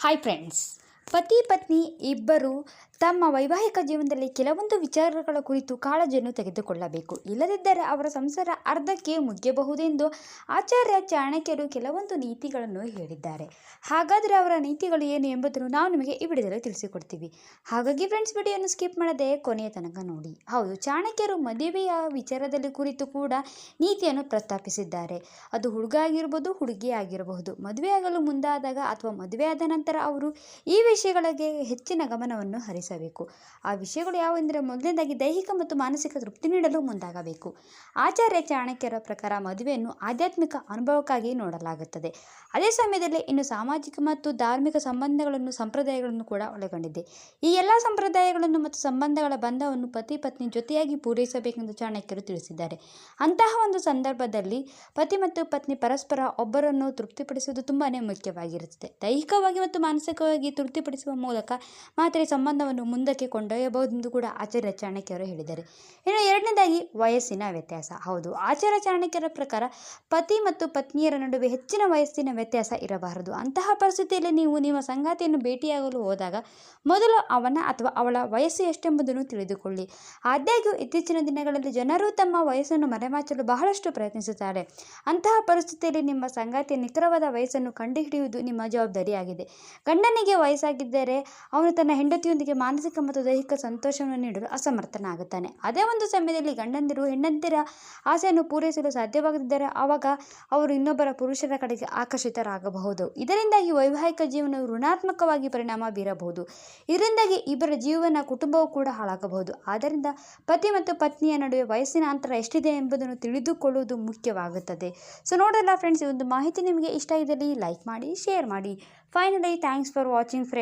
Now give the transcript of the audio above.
Hi friends ಪತಿ ಪತ್ನಿ ಇಬ್ಬರು ತಮ್ಮ ವೈವಾಹಿಕ ಜೀವನದಲ್ಲಿ ಕೆಲವೊಂದು ವಿಚಾರಗಳ ಕುರಿತು ಕಾಳಜಿಯನ್ನು ತೆಗೆದುಕೊಳ್ಳಬೇಕು. ಇಲ್ಲದಿದ್ದರೆ ಅವರ ಸಂಸಾರ ಅರ್ಧಕ್ಕೆ ಮುಗಿಯಬಹುದೆಂದು ಆಚಾರ್ಯ ಚಾಣಕ್ಯರು ಕೆಲವೊಂದು ನೀತಿಗಳನ್ನು ಹೇಳಿದ್ದಾರೆ. ಹಾಗಾದರೆ ಅವರ ನೀತಿಗಳು ಏನು ಎಂಬುದನ್ನು ನಾವು ನಿಮಗೆ ಈ ವಿಡಿಯೋದಲ್ಲಿ ತಿಳಿಸಿಕೊಡ್ತೀವಿ. ಹಾಗಾಗಿ ಫ್ರೆಂಡ್ಸ್ ವಿಡಿಯೋನು ಸ್ಕಿಪ್ ಮಾಡದೆ ಕೊನೆಯ ತನಕ ನೋಡಿ. ಹೌದು, ಚಾಣಕ್ಯರು ಮದುವೆಯ ವಿಚಾರದಲ್ಲಿ ಕುರಿತು ಕೂಡ ನೀತಿಯನ್ನು ಪ್ರಸ್ತಾಪಿಸಿದ್ದಾರೆ. ಅದು ಹುಡುಗ ಆಗಿರ್ಬೋದು ಹುಡುಗಿ ಆಗಿರಬಹುದು ಮದುವೆಯಾಗಲು ಮುಂದಾದಾಗ ಅಥವಾ ಮದುವೆಯಾದ ನಂತರ ಅವರು ಈ ವಿಷಯಗಳಿಗೆ ಹೆಚ್ಚಿನ ಗಮನವನ್ನು ಹರಿಸಬೇಕು ಆ ವಿಷಯಗಳು ಯಾವೆಂದರೆ ಮೊದಲನೇದಾಗಿ ದೈಹಿಕ ಮತ್ತು ಮಾನಸಿಕ ತೃಪ್ತಿ ನೀಡಲು ಮುಂದಾಗಬೇಕು. ಆಚಾರ್ಯ ಚಾಣಕ್ಯರ ಪ್ರಕಾರ ಮದುವೆಯನ್ನು ಆಧ್ಯಾತ್ಮಿಕ ಅನುಭವಕ್ಕಾಗಿ ನೋಡಲಾಗುತ್ತದೆ. ಅದೇ ಸಮಯದಲ್ಲಿ ಇನ್ನು ಸಾಮಾಜಿಕ ಮತ್ತು ಧಾರ್ಮಿಕ ಸಂಬಂಧಗಳನ್ನು, ಸಂಪ್ರದಾಯಗಳನ್ನು ಕೂಡ ಒಳಗೊಂಡಿದೆ. ಈ ಎಲ್ಲ ಸಂಪ್ರದಾಯಗಳನ್ನು ಮತ್ತು ಸಂಬಂಧಗಳ ಬಂಧವನ್ನು ಪತಿ ಪತ್ನಿ ಜೊತೆಯಾಗಿ ಪೂರೈಸಬೇಕೆಂದು ಚಾಣಕ್ಯರು ತಿಳಿಸಿದ್ದಾರೆ. ಅಂತಹ ಒಂದು ಸಂದರ್ಭದಲ್ಲಿ ಪತಿ ಮತ್ತು ಪತ್ನಿ ಪರಸ್ಪರ ಒಬ್ಬರನ್ನು ತೃಪ್ತಿಪಡಿಸುವುದು ತುಂಬಾ ಮುಖ್ಯವಾಗಿರುತ್ತದೆ. ದೈಹಿಕವಾಗಿ ಮತ್ತು ಮಾನಸಿಕವಾಗಿ ತೃಪ್ತಿಪಡಿಸುವ ಮೂಲಕ ಮಾತ್ರ ಈ ಮುಂದಕ್ಕೆ ಕೊಂಡೊಯ್ಯಬಹುದೆಂದು ಕೂಡ ಆಚಾರ್ಯ ಚಾಣಕ್ಯರು ಹೇಳಿದ್ದಾರೆ. ಇನ್ನು ಎರಡನೇದಾಗಿ ವಯಸ್ಸಿನ ವ್ಯತ್ಯಾಸ. ಹೌದು, ಆಚಾರ್ಯ ಚಾಣಕ್ಯರ ಪ್ರಕಾರ ಪತಿ ಮತ್ತು ಪತ್ನಿಯರ ನಡುವೆ ಹೆಚ್ಚಿನ ವಯಸ್ಸಿನ ವ್ಯತ್ಯಾಸ ಇರಬಾರದು. ಅಂತಹ ಪರಿಸ್ಥಿತಿಯಲ್ಲಿ ನೀವು ನಿಮ್ಮ ಸಂಗಾತಿಯನ್ನು ಭೇಟಿಯಾಗಲು ಹೋದಾಗ ಮೊದಲು ಅವನ ಅಥವಾ ಅವಳ ವಯಸ್ಸು ಎಷ್ಟೆಂಬುದನ್ನು ತಿಳಿದುಕೊಳ್ಳಿ. ಆದಾಗ್ಯೂ, ಇತ್ತೀಚಿನ ದಿನಗಳಲ್ಲಿ ಜನರು ತಮ್ಮ ವಯಸ್ಸನ್ನು ಮರೆಮಾಚಲು ಬಹಳಷ್ಟು ಪ್ರಯತ್ನಿಸುತ್ತಾರೆ. ಅಂತಹ ಪರಿಸ್ಥಿತಿಯಲ್ಲಿ ನಿಮ್ಮ ಸಂಗಾತಿಯ ನಿಖರವಾದ ವಯಸ್ಸನ್ನು ಕಂಡುಹಿಡಿಯುವುದು ನಿಮ್ಮ ಜವಾಬ್ದಾರಿಯಾಗಿದೆ. ಗಂಡನಿಗೆ ವಯಸ್ಸಾಗಿದ್ದರೆ ಅವನು ತನ್ನ ಹೆಂಡತಿಯೊಂದಿಗೆ ಮಾನಸಿಕ ಮತ್ತು ದೈಹಿಕ ಸಂತೋಷವನ್ನು ನೀಡಲು ಅಸಮರ್ಥನಾಗುತ್ತಾನೆ. ಅದೇ ಒಂದು ಸಮಯದಲ್ಲಿ ಗಂಡಂದಿರು ಹೆಣ್ಣಂದಿರ ಆಸೆಯನ್ನು ಪೂರೈಸಲು ಸಾಧ್ಯವಾಗದಿದ್ದರೆ ಆವಾಗ ಅವರು ಇನ್ನೊಬ್ಬರ ಪುರುಷರ ಕಡೆಗೆ ಆಕರ್ಷಿತರಾಗಬಹುದು. ಇದರಿಂದಾಗಿ ವೈವಾಹಿಕ ಜೀವನವು ಋಣಾತ್ಮಕವಾಗಿ ಪರಿಣಾಮ ಬೀರಬಹುದು. ಇದರಿಂದಾಗಿ ಇಬ್ಬರ ಜೀವನ ಕುಟುಂಬವೂ ಕೂಡ ಹಾಳಾಗಬಹುದು. ಆದ್ದರಿಂದ ಪತಿ ಮತ್ತು ಪತ್ನಿಯ ನಡುವೆ ವಯಸ್ಸಿನ ಅಂತರ ಎಷ್ಟಿದೆ ಎಂಬುದನ್ನು ತಿಳಿದುಕೊಳ್ಳುವುದು ಮುಖ್ಯವಾಗುತ್ತದೆ. ಸೊ ನೋಡಲ್ಲ ಫ್ರೆಂಡ್ಸ್, ಈ ಒಂದು ಮಾಹಿತಿ ನಿಮಗೆ ಇಷ್ಟ ಇದ್ದಲ್ಲಿ ಲೈಕ್ ಮಾಡಿ, ಶೇರ್ ಮಾಡಿ. Finally thanks for watching friends